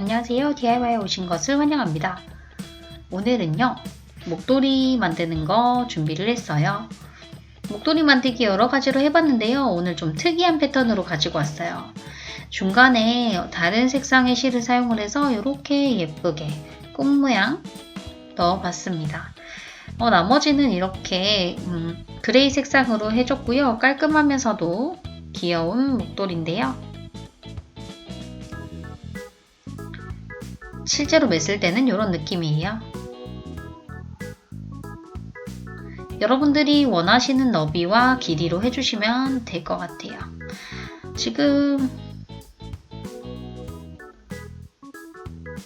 안녕하세요. DIY에 오신 것을 환영합니다. 오늘은요, 목도리 만드는 거 준비를 했어요. 목도리 만들기 여러 가지로 해봤는데요. 오늘 좀 특이한 패턴으로 가지고 왔어요. 중간에 다른 색상의 실을 사용을 해서 이렇게 예쁘게 꽃 모양 넣어봤습니다. 어, 나머지는 이렇게 음, 그레이 색상으로 해줬고요. 깔끔하면서도 귀여운 목도리인데요. 실제로 맸을 때는 이런 느낌이에요. 여러분들이 원하시는 너비와 길이로 해주시면 될 것 같아요. 지금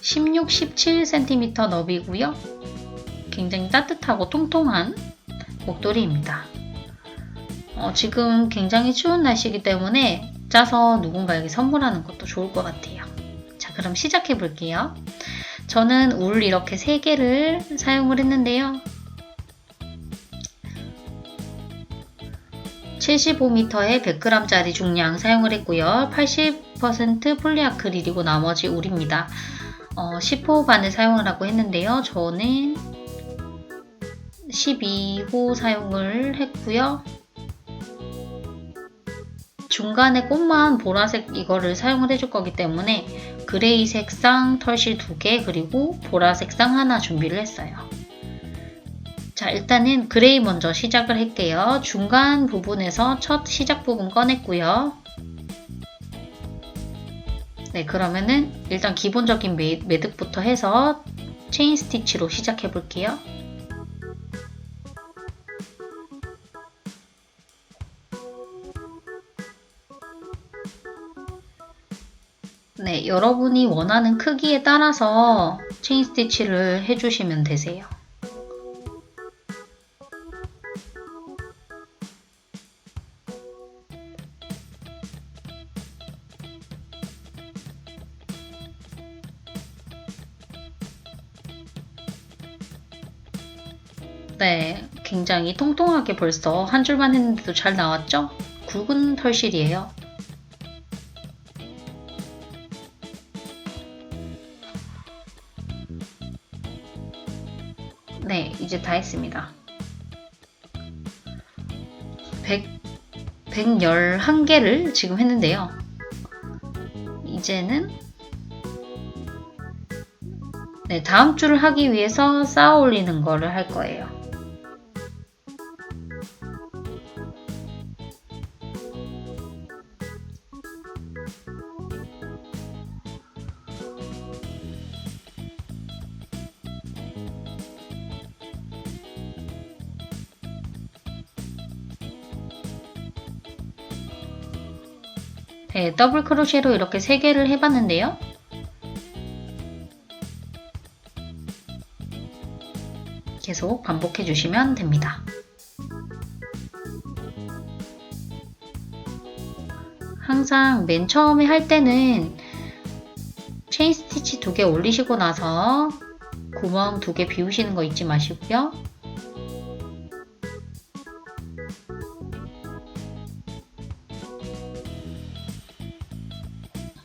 16, 17cm 너비고요. 굉장히 따뜻하고 통통한 목도리입니다. 어, 지금 굉장히 추운 날씨이기 때문에 짜서 누군가에게 선물하는 것도 좋을 것 같아요. 자, 그럼 시작해 볼게요. 저는 울 이렇게 3개를 사용을 했는데요. 75m에 100g짜리 중량 사용을 했고요. 80% 폴리아크릴이고 나머지 울입니다. 어, 10호 바늘 사용을 하고 했는데요. 저는 12호 사용을 했고요. 중간에 꽃만 보라색 이거를 사용을 해줄 거기 때문에 그레이 색상 털실 2개 그리고 보라 색상 하나 준비를 했어요. 자 일단은 그레이 먼저 시작을 할게요. 중간 부분에서 첫 시작 부분 꺼냈고요. 네 그러면은 일단 기본적인 매, 매듭부터 해서 체인 스티치로 시작해 볼게요. 네, 여러분이 원하는 크기에 따라서 체인 스티치를 해주시면 되세요. 네, 굉장히 통통하게 벌써 한 줄만 했는데도 잘 나왔죠? 굵은 털실이에요. 이제 다 했습니다. 100, 111개를 지금 했는데요. 이제는 네, 다음 줄을 하기 위해서 쌓아 올리는 거를 할 거예요. 네, 더블 크로셰로 이렇게 3개를 해봤는데요. 계속 반복해 주시면 됩니다. 항상 맨 처음에 할 때는 체인 스티치 두 개 올리시고 나서 구멍 두 개 비우시는 거 잊지 마시고요.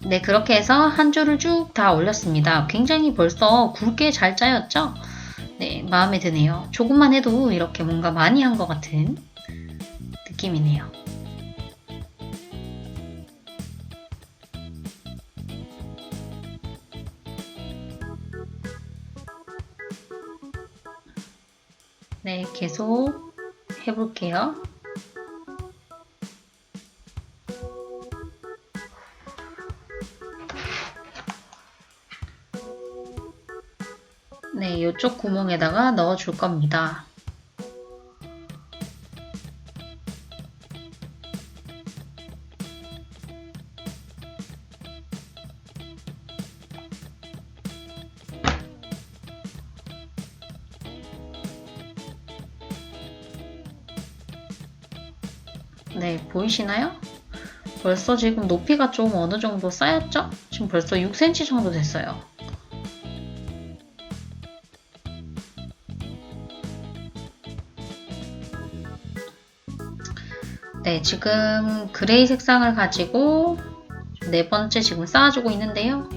네, 그렇게 해서 한 줄을 쭉 다 올렸습니다. 굉장히 벌써 굵게 잘 짜였죠? 네, 마음에 드네요. 조금만 해도 이렇게 뭔가 많이 한 것 같은 느낌이네요. 네, 계속 해볼게요. 이쪽 구멍에다가 넣어 줄 겁니다. 네, 보이시나요? 벌써 지금 높이가 좀 어느 정도 쌓였죠? 지금 벌써 6cm 정도 됐어요. 네, 지금 그레이 색상을 가지고 네 번째 지금 쌓아주고 있는데요.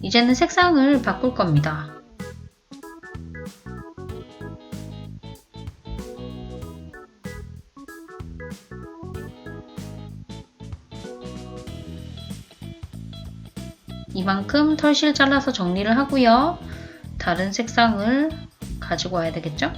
이제는 색상을 바꿀 겁니다. 이만큼 털실 잘라서 정리를 하고요. 다른 색상을 가지고 와야 되겠죠?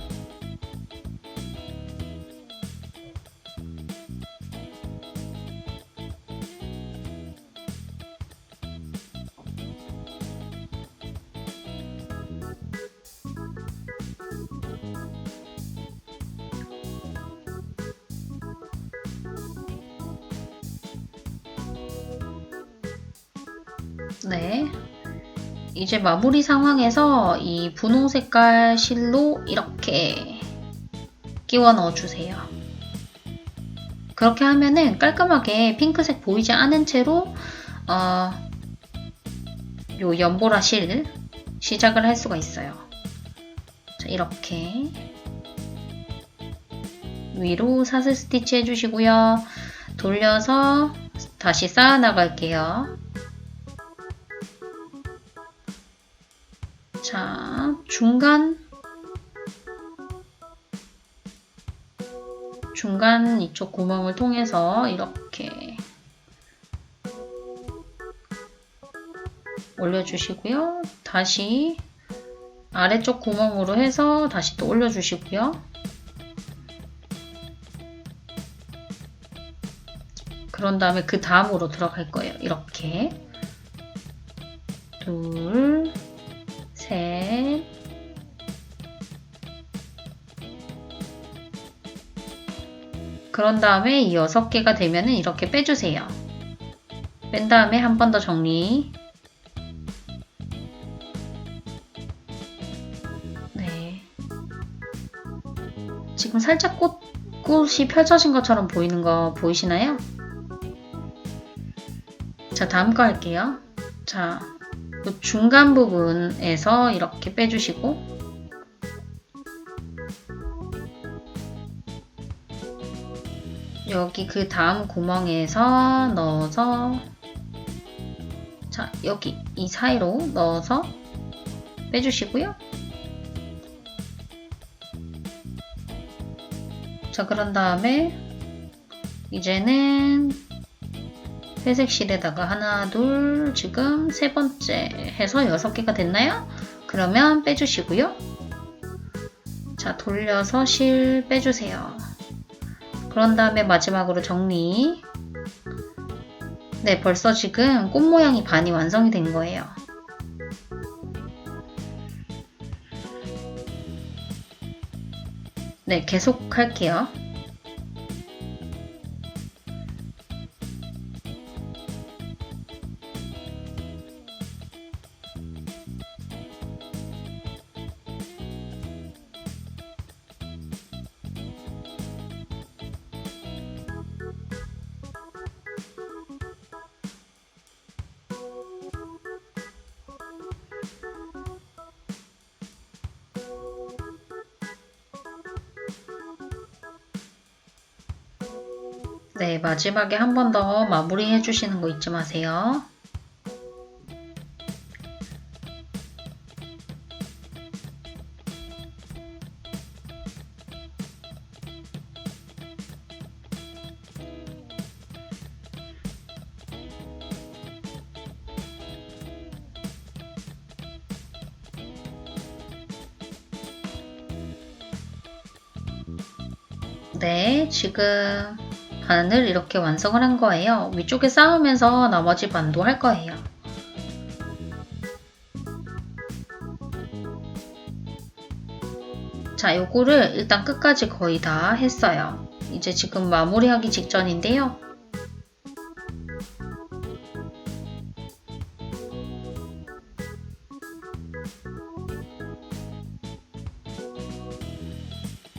네. 이제 마무리 상황에서 이 분홍 색깔 실로 이렇게 끼워 넣어주세요. 그렇게 하면은 깔끔하게 핑크색 보이지 않은 채로 어, 요 연보라 실 시작을 할 수가 있어요. 자, 이렇게 위로 사슬 스티치 해주시고요. 돌려서 다시 쌓아 나갈게요. 자, 중간 중간 이쪽 구멍을 통해서 이렇게 올려주시고요. 다시 아래쪽 구멍으로 해서 다시 또 올려주시고요. 그런 다음에 그 다음으로 들어갈 거예요. 이렇게 둘, 그런 다음에 이 여섯 개가 되면은 이렇게 빼주세요. 뺀 다음에 한 번 더 정리. 네. 지금 살짝 꽃, 꽃이 펼쳐진 것처럼 보이는 거 보이시나요? 자, 다음 거 할게요. 자, 그 중간 부분에서 이렇게 빼주시고 여기 그 다음 구멍에서 넣어서 자 여기 이 사이로 넣어서 빼주시고요. 자 그런 다음에 이제는 회색 실에다가 하나 둘 지금 세 번째 해서 여섯 개가 됐나요? 그러면 빼주시고요. 자 돌려서 실 빼주세요. 그런 다음에 마지막으로 정리. 네, 벌써 지금 꽃 모양이 반이 완성이 된 거예요. 네, 계속 할게요. 네, 마지막에 한 번 더 마무리 해 주시는 거 잊지 마세요. 네, 지금 반을 이렇게 완성을 한 거예요. 위쪽에 쌓으면서 나머지 반도 할 거예요. 자, 요거를 일단 끝까지 거의 다 했어요. 이제 지금 마무리하기 직전인데요.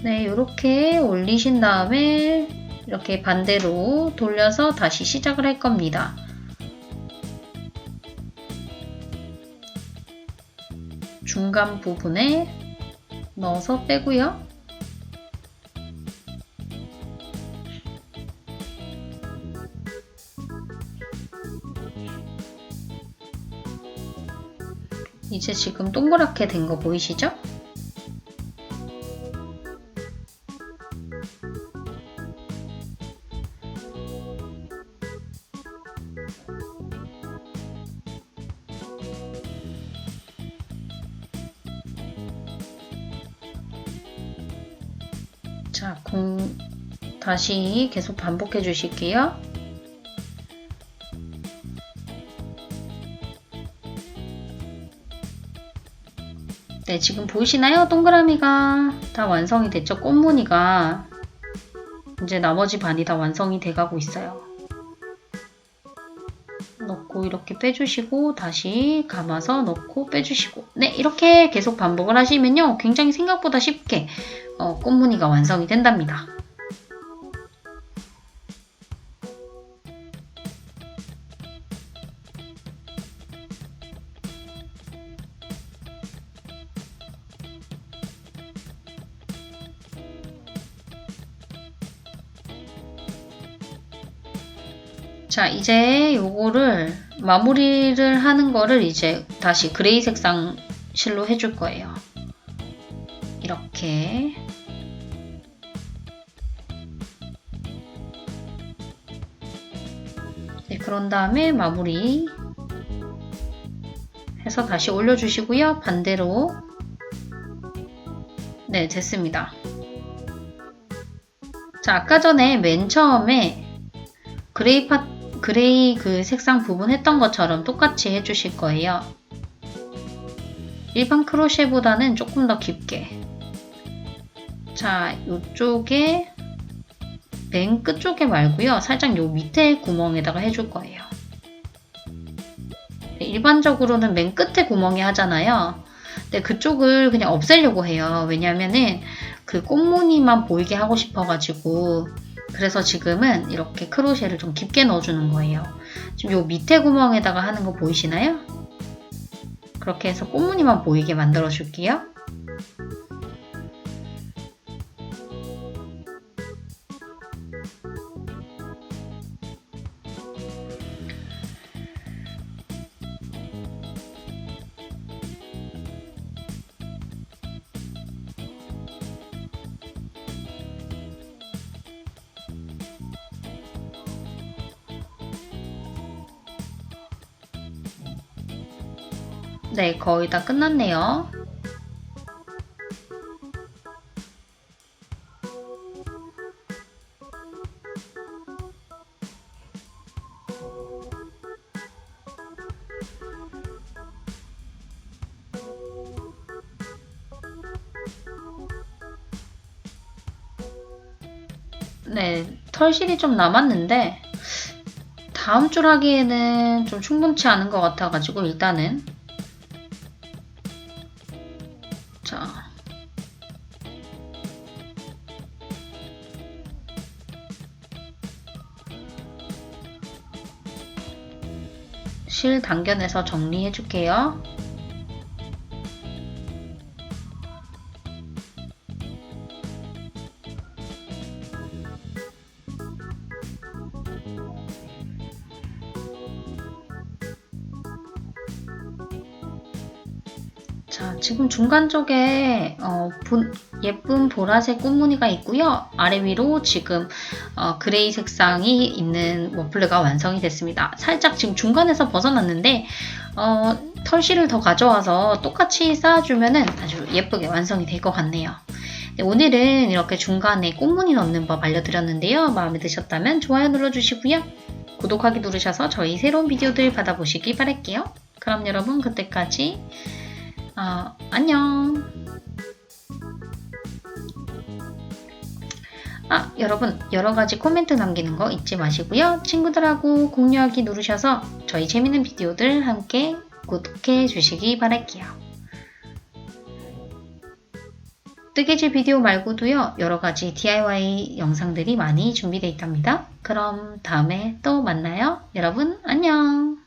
네, 이렇게 올리신 다음에 이렇게 반대로 돌려서 다시 시작을 할 겁니다. 중간 부분에 넣어서 빼고요. 이제 지금 동그랗게 된 거 보이시죠? 자, 공 다시 계속 반복해 주실게요. 네, 지금 보이시나요? 동그라미가 다 완성이 됐죠? 꽃무늬가 이제 나머지 반이 다 완성이 돼가고 있어요. 넣고 이렇게 빼주시고 다시 감아서 넣고 빼주시고 네 이렇게 계속 반복을 하시면요 굉장히 생각보다 쉽게 어, 꽃무늬가 완성이 된답니다. 자, 이제 요거를 마무리를 하는 거를 이제 다시 그레이 색상 실로 해줄 거예요. 이렇게. 네, 그런 다음에 마무리 해서 다시 올려주시고요. 반대로. 네, 됐습니다. 자, 아까 전에 맨 처음에 그레이 파, 그레이 그 색상 부분 했던 것처럼 똑같이 해주실 거예요. 일반 크로셰보다는 조금 더 깊게. 자, 이쪽에 맨 끝쪽에 말고요. 살짝 요 밑에 구멍에다가 해줄 거예요. 네, 일반적으로는 맨 끝에 구멍에 하잖아요. 근데 그쪽을 그냥 없애려고 해요. 왜냐면은 그 꽃무늬만 보이게 하고 싶어 가지고 그래서 지금은 이렇게 크로셰를 좀 깊게 넣어주는 거예요. 지금 요 밑에 구멍에다가 하는 거 보이시나요? 그렇게 해서 꽃무늬만 보이게 만들어 줄게요. 네, 거의 다 끝났네요. 네, 털실이 좀 남았는데 다음 줄 하기에는 좀 충분치 않은 것 같아가지고 일단은 실 당겨내서 정리해 줄게요. 지금 중간 쪽에 어, 본- 예쁜 보라색 꽃무늬가 있고요. 아래 위로 지금 어, 그레이 색상이 있는 워플레가 완성이 됐습니다. 살짝 지금 중간에서 벗어났는데 어, 털실을 더 가져와서 똑같이 쌓아주면 아주 예쁘게 완성이 될 것 같네요. 네, 오늘은 이렇게 중간에 꽃무늬 넣는 법 알려드렸는데요. 마음에 드셨다면 좋아요 눌러주시고요. 구독하기 누르셔서 저희 새로운 비디오들 받아보시기 바랄게요. 그럼 여러분 그때까지 아, 안녕. 아, 여러분, 여러 가지 코멘트 남기는 거 잊지 마시고요. 친구들하고 공유하기 누르셔서 저희 재밌는 비디오들 함께 구독해 주시기 바랄게요. 뜨개질 비디오 말고도요, 여러 가지 DIY 영상들이 많이 준비되어 있답니다. 그럼 다음에 또 만나요. 여러분, 안녕.